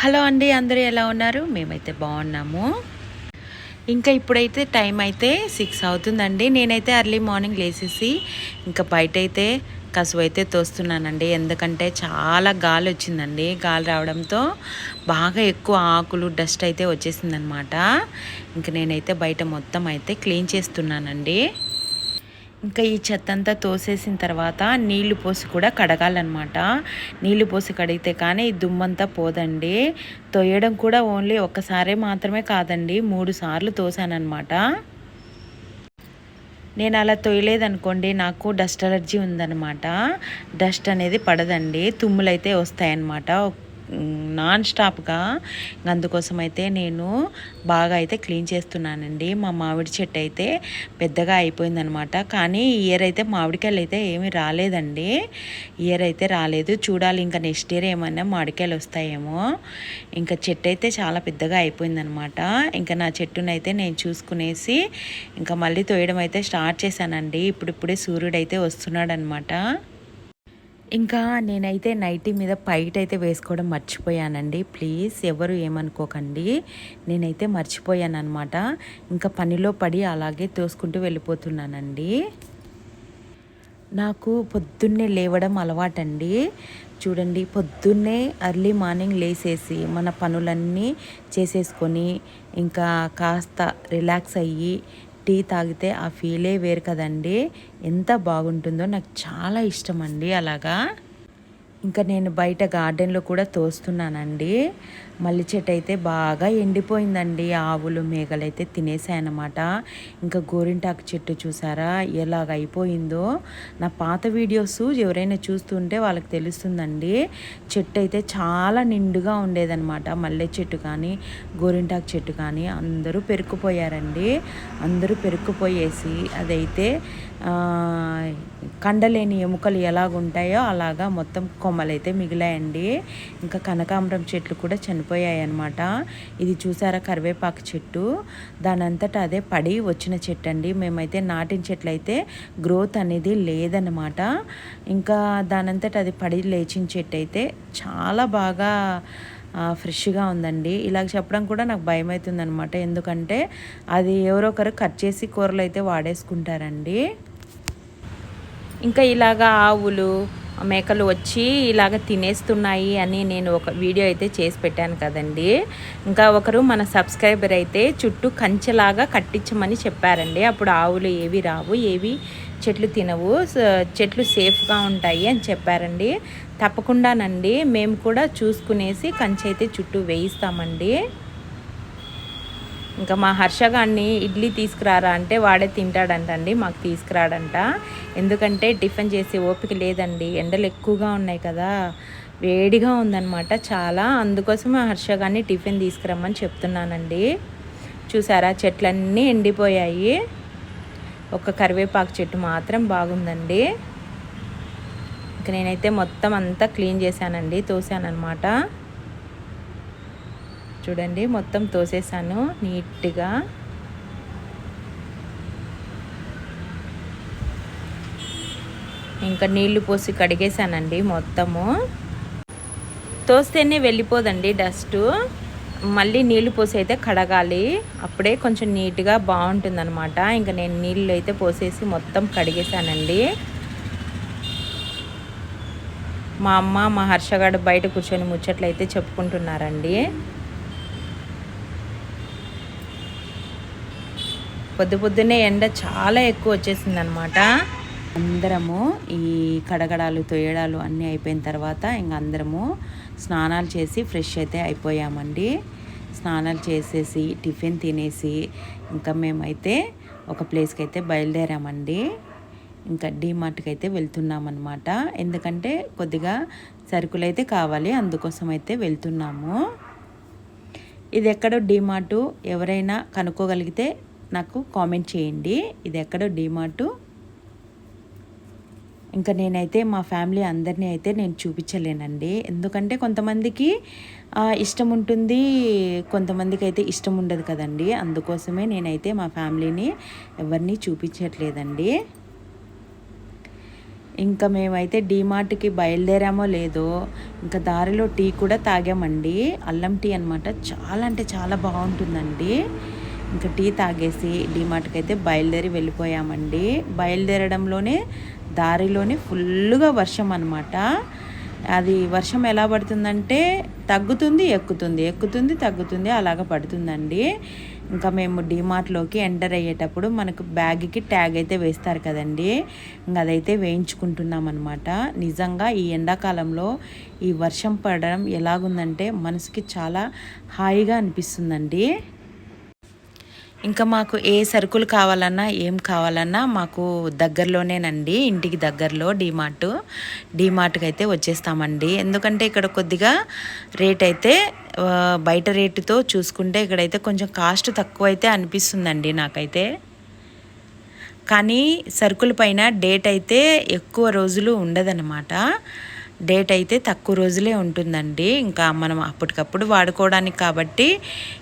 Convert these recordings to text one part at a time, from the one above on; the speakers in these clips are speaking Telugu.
హలో అండి అందరూ ఎలా ఉన్నారు? మేమైతే బాగున్నాము. ఇంకా ఇప్పుడైతే టైం అయితే సిక్స్ అవుతుందండి. నేనైతే అర్లీ మార్నింగ్ లేసేసి ఇంకా బయట అయితే కసువు అయితే తోస్తున్నానండి. ఎందుకంటే చాలా గాలి వచ్చిందండి గాలి రావడంతో బాగా ఎక్కువ ఆకులు డస్ట్ అయితే వచ్చేసిందనమాట. ఇంక నేనైతే బయట మొత్తం అయితే క్లీన్ చేస్తున్నానండి. ఇంకా ఈ చెత్త అంతా తోసేసిన తర్వాత నీళ్ళు పోసి కూడా కడగాలన్నమాట. నీళ్ళు పోసి కడిగితే కానీ ఈ దుమ్మంతా పోదండి. తొయ్యడం కూడా ఓన్లీ ఒక్కసారే మాత్రమే కాదండి మూడు సార్లు తోసానమాట నేను అలా తొయ్యలేదనుకోండి నాకు డస్ట్ అలర్జీ ఉందన్నమాట. డస్ట్ అనేది పడదండి తుమ్ములు అయితే వస్తాయన్నమాట. నాన్ స్టాప్గా అందుకోసం అయితే నేను బాగా అయితే క్లీన్ చేస్తున్నానండి. మా మామిడి చెట్టు అయితే పెద్దగా అయిపోయిందనమాట. కానీ ఇయర్ అయితే మామిడికాయలు అయితే ఏమీ రాలేదండి. ఇయర్ అయితే రాలేదు. చూడాలి ఇంకా నెక్స్ట్ ఇయర్ ఏమైనా మామిడికాయలు వస్తాయేమో. ఇంకా చెట్టు అయితే చాలా పెద్దగా అయిపోయిందనమాట. ఇంకా నా చెట్టునైతే నేను చూసుకునేసి ఇంకా మళ్ళీ తోయడం అయితే స్టార్ట్ చేశానండి. ఇప్పుడిప్పుడే సూర్యుడు అయితే వస్తున్నాడు అనమాట ఇంకా నేనైతే నైటీ మీద పైట్ అయితే వేసుకోవడం మర్చిపోయానండి. ప్లీజ్ ఎవరు ఏమనుకోకండి. నేనైతే మర్చిపోయాను అనమాట ఇంకా పనిలో పడి అలాగే తోసుకుంటూ వెళ్ళిపోతున్నానండి. నాకు పొద్దున్నే లేవడం అలవాటండి. చూడండి పొద్దున్నే అర్లీ మార్నింగ్ లేసేసి మన పనులన్నీ చేసేసుకొని ఇంకా కాస్త రిలాక్స్ అయ్యి టీ తాగితే ఆ ఫీలే వేరు కదండి. ఎంత బాగుంటుందో నాకు చాలా ఇష్టం అండి అలాగా. ఇంకా నేను బయట గార్డెన్లో కూడా తోస్తున్నానండి. మల్లి చెట్టు అయితే బాగా ఎండిపోయిందండి. ఆవులు మేఘలు అయితే తినేసాయన్నమాట. ఇంకా గోరింటాకు చెట్టు చూసారా? ఎలాగ అయిపోయిందో. నా పాత వీడియోస్ ఎవరైనా చూస్తుంటే వాళ్ళకి తెలుస్తుందండి. చెట్టు అయితే చాలా నిండుగా ఉండేదన్నమాట. మల్లె చెట్టు కానీ గోరింటాకు చెట్టు కానీ అందరూ పెరుక్కుపోయారండి. అందరూ పెరుక్కుపోయేసి అదైతే కండలేని ఎముకలు ఎలాగుంటాయో అలాగా మొత్తం కొమ్మలు అయితే మిగిలాయండి. ఇంకా కనకాంబరం చెట్లు కూడా చనిపోయాయి అనమాట ఇది చూసారా? కరివేపాకు చెట్టు. దానంతటా అదే పడి వచ్చిన చెట్టు అండి మేమైతే నాటిన చెట్లు అయితే గ్రోత్ అనేది లేదనమాట ఇంకా దానంతటా అది పడి లేచిన చెట్టు అయితే చాలా బాగా ఫ్రెష్గా ఉందండి. ఇలాగ చెప్పడం కూడా నాకు భయం అవుతుంది అనమాట ఎందుకంటే అది ఎవరో ఒకరు కట్ చేసి కూరలు అయితే వాడేసుకుంటారండి. ఇంకా ఇలాగా ఆవులు మేకలు వచ్చి ఇలాగ తినేస్తున్నాయి అని నేను ఒక వీడియో అయితే చేసి పెట్టాను కదండి. ఇంకా ఒకరు మన సబ్స్క్రైబర్ అయితే చుట్టూ కంచెలాగా కట్టించమని చెప్పారండి. అప్పుడు ఆవులు ఏవి రావు ఏవి చెట్లు తినవు చెట్లు సేఫ్గా ఉంటాయి అని చెప్పారండి. తప్పకుండానండి. మేము కూడా చూసుకునేసి కంచె అయితే చుట్టూ వేయిస్తామండి. ఇంకా మా హర్షగాన్ని ఇడ్లీ తీసుకురారా అంటే వాడే తింటాడంటండి మాకు తీసుకురాడంట. ఎందుకంటే టిఫిన్ చేసే ఓపిక లేదండి ఎండలు ఎక్కువగా ఉన్నాయి కదా వేడిగా ఉందన్నమాట. చాలా అందుకోసం మా హర్షగాన్ని టిఫిన్ తీసుకురమ్మని చెప్తున్నానండి. చూసారా చెట్లన్నీ ఎండిపోయాయి. ఒక కరివేపాకు చెట్టు మాత్రం బాగుందండి. ఇంక నేనైతే మొత్తం అంతా క్లీన్ చేశానండి తోసానమాట చూడండి మొత్తం తోసేసాను నీట్గా. ఇంకా నీళ్ళు పోసి కడిగేసానండి మొత్తము. తోస్తేనే వెళ్ళిపోదండి డస్ట్. మళ్ళీ నీళ్ళు పోసి అయితే కడగాలి. అప్పుడే కొంచెం నీట్గా బాగుంటుంది అనమాట ఇంకా నేను నీళ్ళు అయితే పోసేసి మొత్తం కడిగేసానండి మా అమ్మ మా హర్షగాడు బయట కూర్చొని ముచ్చట్లు అయితే చెప్పుకుంటున్నారండి. పొద్దు పొద్దున్నే ఎండ చాలా ఎక్కువ వచ్చేసింది అనమాట అందరము ఈ కడగడాలు తొయ్యడాలు అన్నీ అయిపోయిన తర్వాత ఇంక అందరము స్నానాలు చేసి ఫ్రెష్ అయితే అయిపోయామండి. స్నానాలు చేసేసి టిఫిన్ తినేసి ఇంకా మేమైతే ఒక ప్లేస్కి అయితే బయలుదేరామండి. ఇంకా డీమార్ట్కి అయితే వెళ్తున్నామన్నమాట ఎందుకంటే కొద్దిగా సరుకులు అయితే కావాలి అందుకోసం అయితే వెళ్తున్నాము. ఇది ఎక్కడో డీమార్టు. ఎవరైనా కనుక్కోగలిగితే నాకు కామెంట్ చేయండి. ఇది ఎక్కడో డిమార్టు. ఇంకా నేనైతే మా ఫ్యామిలీ అందరినీ అయితే నేను చూపించలేనండి. ఎందుకంటే కొంతమందికి ఇష్టం ఉంటుంది. కొంతమందికి అయితే ఇష్టం ఉండదు కదండి. అందుకోసమే నేనైతే మా ఫ్యామిలీని ఎవరిని చూపించట్లేదండి. ఇంకా మేమైతే డీమార్ట్కి బయలుదేరామో లేదో ఇంకా దారిలో టీ కూడా తాగామండి. అల్లం టీ అనమాట చాలా అంటే చాలా బాగుంటుందండి. ఇంకా టీ తాగేసి డీమార్ట్కి అయితే బయలుదేరి వెళ్ళిపోయామండి. బయలుదేరడంలోనే దారిలోనే ఫుల్గా వర్షం అనమాట అది వర్షం ఎలా పడుతుందంటే తగ్గుతుంది ఎక్కుతుంది. ఎక్కుతుంది తగ్గుతుంది అలాగ పడుతుందండి. ఇంకా మేము డీమార్ట్లోకి ఎంటర్ అయ్యేటప్పుడు మనకు బ్యాగ్కి ట్యాగ్ అయితే వేస్తారు కదండి. ఇంకా అదైతే వేయించుకుంటున్నాం అనమాట నిజంగా ఈ ఎండాకాలంలో ఈ వర్షం పడడం ఎలాగుందంటే మనసుకి చాలా హాయిగా అనిపిస్తుందండి. ఇంకా మాకు ఏ సరుకులు కావాలన్నా ఏం కావాలన్నా మాకు దగ్గరలోనేనండి ఇంటికి దగ్గరలో డీమార్ట్. డీమార్ట్కి అయితే వచ్చేస్తామండి. ఎందుకంటే ఇక్కడ కొద్దిగా రేట్ అయితే బయట రేటుతో చూసుకుంటే ఇక్కడైతే కొంచెం కాస్ట్ తక్కువ అయితే అనిపిస్తుందండి నాకైతే. కానీ సరుకుల పైన డేట్ అయితే ఎక్కువ రోజులు ఉండదన్నమాట. డేట్ అయితే తక్కువ రోజులే ఉంటుందండి. ఇంకా మనం అప్పటికప్పుడు వాడుకోవడానికి కాబట్టి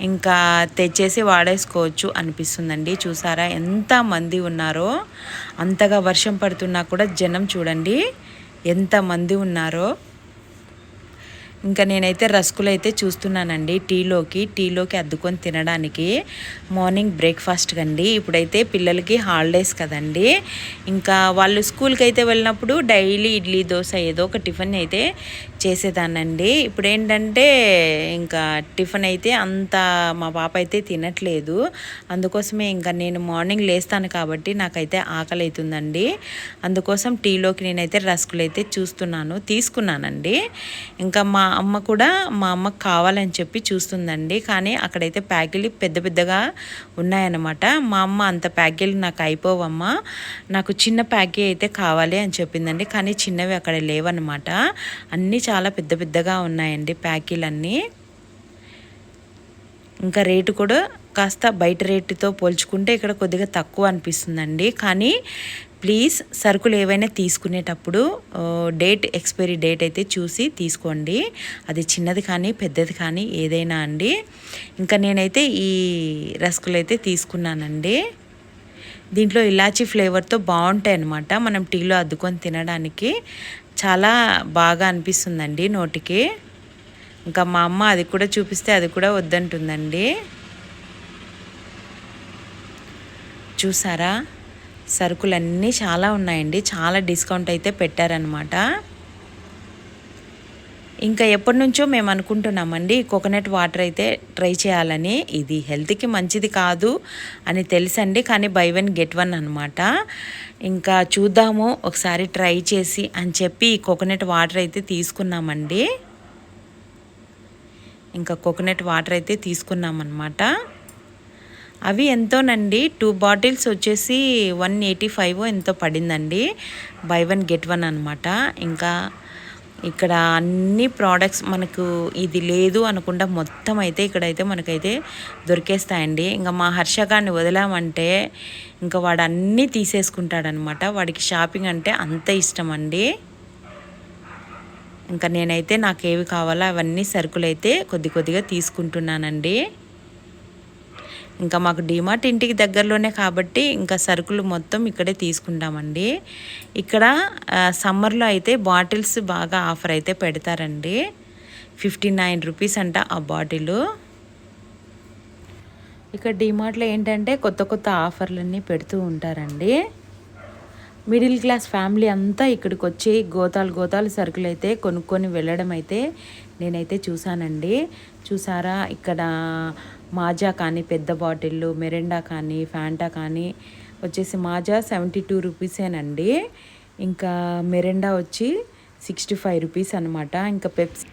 ఇంకా తెచ్చేసి వాడేసుకోవచ్చు అనిపిస్తుందండి. చూసారా ఎంత మంది ఉన్నారో అంతగా వర్షం పడుతున్నా కూడా జనం చూడండి ఎంత మంది ఉన్నారో. ఇంకా నేనైతే రస్కులు అయితే చూస్తున్నానండి టీలోకి టీలోకి అద్దుకొని తినడానికి. మార్నింగ్ బ్రేక్ఫాస్ట్ కండి. ఇప్పుడైతే పిల్లలకి హాలిడేస్ కదండి. ఇంకా వాళ్ళు స్కూల్కి అయితే వెళ్ళినప్పుడు డైలీ ఇడ్లీ దోశ ఏదో ఒక టిఫిన్ అయితే చేసేదానండి ఇప్పుడు ఏంటంటే ఇంకా టిఫిన్ అయితే అంత మా పాప అయితే తినట్లేదు. అందుకోసమే ఇంకా నేను మార్నింగ్ లేస్తాను కాబట్టి నాకైతే ఆకలి అవుతుందండి అందుకోసం టీలోకి నేనైతే రస్కులు అయితే చూస్తున్నాను తీసుకున్నానండి. ఇంకా మా అమ్మ కూడా మా అమ్మకు కావాలని చెప్పి చూస్తుందండి. కానీ అక్కడైతే ప్యాకెట్లు పెద్ద పెద్దగా ఉన్నాయన్నమాట. మా అమ్మ అంత ప్యాకెట్లు నాకు అయిపోవమ్మా. నాకు చిన్న ప్యాకే అయితే కావాలి అని చెప్పిందండి. కానీ చిన్నవి అక్కడ లేవన్నమాట. అన్నీ చాలా పెద్ద పెద్దగా ఉన్నాయండి ప్యాకీలన్నీ ఇంకా రేటు కూడా కాస్త బయట రేటుతో పోల్చుకుంటే ఇక్కడ కొద్దిగా తక్కువ అనిపిస్తుందండి. కానీ ప్లీజ్ సరుకులు ఏవైనా తీసుకునేటప్పుడు డేట్ ఎక్స్పైరీ డేట్ అయితే చూసి తీసుకోండి. అది చిన్నది కానీ పెద్దది కానీ ఏదైనా అండి. ఇంకా నేనైతే ఈ రస్కులు అయితే తీసుకున్నానండి. దీంట్లో ఇలాచీ ఫ్లేవర్తో బాగుంటాయి అన్నమాట. మనం టీలో అద్దుకొని తినడానికి చాలా బాగా అనిపిస్తుందండి నోటికి. ఇంకా మా అమ్మ అది కూడా చూపిస్తే అది కూడా వద్దంటుందండి. చూసారా? సరుకులన్నీ చాలా ఉన్నాయండి. చాలా డిస్కౌంట్ అయితే పెట్టారనమాట ఇంకా ఎప్పటి నుంచో మేము అనుకుంటున్నామండి కోకోనట్ వాటర్ అయితే ట్రై చేయాలని. ఇది హెల్త్కి మంచిది కాదు అని తెలుసండి కానీ బై వన్ గెట్ వన్ అనమాట ఇంకా చూద్దాము ఒకసారి ట్రై చేసి అని చెప్పి కోకోనట్ వాటర్ అయితే తీసుకున్నామండి. ఇంకా కోకోనట్ వాటర్ అయితే తీసుకున్నామన్నమాట. అవి ఎంతోనండి. టూ బాటిల్స్ వచ్చేసి వన్ ఎయిటీ ఫైవ్ ఎంతో పడిందండి. బై వన్ గెట్ వన్ అనమాట ఇంకా ఇక్కడ అన్ని ప్రోడక్ట్స్ మనకు ఇది లేదు అనకుండా మొత్తం అయితే ఇక్కడైతే మనకైతే దొరికేస్తాయండి. ఇంకా మా హర్షగాన్ని వదిలామంటే ఇంకా వాడు అన్నీ తీసేసుకుంటాడనమాట వాడికి షాపింగ్ అంటే అంత ఇష్టం అండి ఇంకా నేనైతే నాకు ఏవి కావాలో అవన్నీ సరుకులు అయితే కొద్ది కొద్దిగా తీసుకుంటున్నానండి. ఇంకా మాకు డిమార్ట్ ఇంటికి దగ్గరలోనే కాబట్టి ఇంకా సరుకులు మొత్తం ఇక్కడే తీసుకుంటామండి. ఇక్కడ సమ్మర్లో అయితే బాటిల్స్ బాగా ఆఫర్ అయితే పెడతారండి. ఫిఫ్టీ నైన్ రూపీస్ అంట ఆ బాటిల్. ఇక్కడ డిమార్ట్లో ఏంటంటే కొత్త కొత్త ఆఫర్లన్నీ పెడుతూ ఉంటారండి. మిడిల్ క్లాస్ ఫ్యామిలీ అంతా ఇక్కడికి వచ్చి గోతాలు గోతాలు సరుకులు అయితే కొనుక్కొని వెళ్ళడం అయితే నేనైతే చూశానండి. చూసారా? ఇక్కడ మాజా కానీ పెద్ద బాటిళ్ళు మెరెండా కానీ ఫ్యాంటా కానీ వచ్చేసి మాజా సెవెంటీ టూ రూపీసేనండి. ఇంకా మెరెండా వచ్చి సిక్స్టీ ఫైవ్ రూపీస్ అనమాట ఇంకా పెప్సీ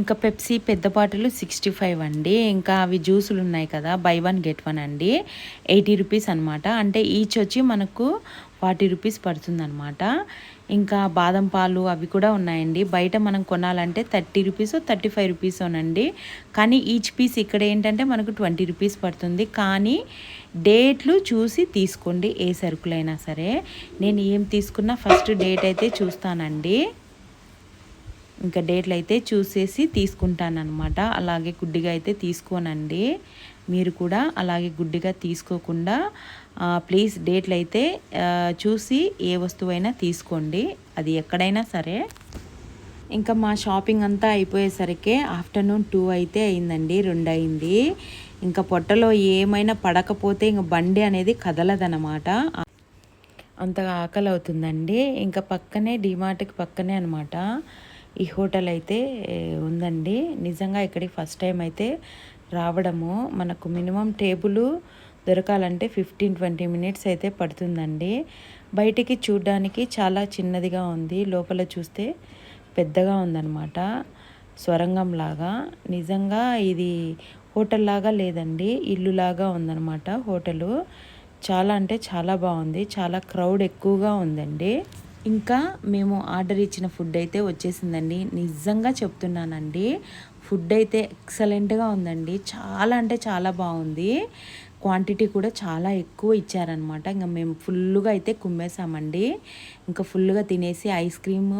ఇంకా పెప్సీ పెద్ద బాటిల్ సిక్స్టీ ఫైవ్ అండి. ఇంకా అవి జ్యూసులు ఉన్నాయి కదా బై వన్ గెట్ వన్ అండి. ఎయిటీ రూపీస్ అనమాట అంటే ఈచ్ వచ్చి మనకు ఫార్టీ రూపీస్ పడుతుందన్నమాట. ఇంకా బాదం పాలు అవి కూడా ఉన్నాయండి. బయట మనం కొనాలంటే థర్టీ రూపీస్ థర్టీ ఫైవ్ రూపీసోనండి. కానీ ఈచ్ పీస్ ఇక్కడ ఏంటంటే మనకు ట్వంటీ రూపీస్ పడుతుంది. కానీ డేట్లు చూసి తీసుకోండి ఏ సరుకులైనా సరే. నేను ఏం తీసుకున్నా ఫస్ట్ డేట్ అయితే చూస్తానండి. ఇంకా డేట్లు అయితే చూసేసి తీసుకుంటానమాట అలాగే గుడ్డిగా అయితే తీసుకోనండి. మీరు కూడా అలాగే గుడ్డిగా తీసుకోకుండా ప్లీజ్ డేట్లు అయితే చూసి ఏ వస్తువైనా తీసుకోండి. అది ఎక్కడైనా సరే. ఇంకా మా షాపింగ్ అంతా అయిపోయేసరికి ఆఫ్టర్నూన్ టూ అయితే అయిందండి రెండు అయింది ఇంకా పొట్టలో ఏమైనా పడకపోతే ఇంక బండి అనేది కదలదనమాట అంతగా ఆకలి అవుతుందండి ఇంకా పక్కనే డిమార్ట్కి పక్కనే అనమాట ఈ హోటల్ అయితే ఉందండి. నిజంగా ఇక్కడికి ఫస్ట్ టైం అయితే రావడము. మనకు మినిమం టేబుల్ దొరకాలంటే ఫిఫ్టీన్ ట్వంటీ మినిట్స్ అయితే పడుతుందండి. బయటికి చూడ్డానికి చాలా చిన్నదిగా ఉంది. లోపల చూస్తే పెద్దగా ఉందన్నమాట. స్వరంగం లాగా నిజంగా ఇది హోటల్ లాగా లేదండి. ఇల్లు లాగా ఉందన్నమాట హోటలు. చాలా అంటే చాలా బాగుంది. చాలా క్రౌడ్ ఎక్కువగా ఉందండి. ఇంకా మేము ఆర్డర్ ఇచ్చిన ఫుడ్ అయితే వచ్చేసిందండి. నిజంగా చెప్తున్నానండి ఫుడ్ అయితే ఎక్సలెంట్గా ఉందండి. చాలా అంటే చాలా బాగుంది. క్వాంటిటీ కూడా చాలా ఎక్కువ ఇచ్చారనమాట ఇంకా మేము ఫుల్గా అయితే కుమ్మేసామండి ఇంకా ఫుల్గా తినేసి ఐస్ క్రీమ్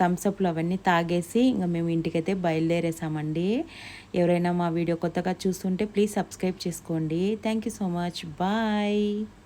థమ్స్అప్లు అవన్నీ తాగేసి ఇంకా మేము ఇంటికైతే బయలుదేరేసామండి ఎవరైనా మా వీడియో కొత్తగా చూస్తుంటే ప్లీజ్ సబ్స్క్రైబ్ చేసుకోండి. Thank you so much. Bye.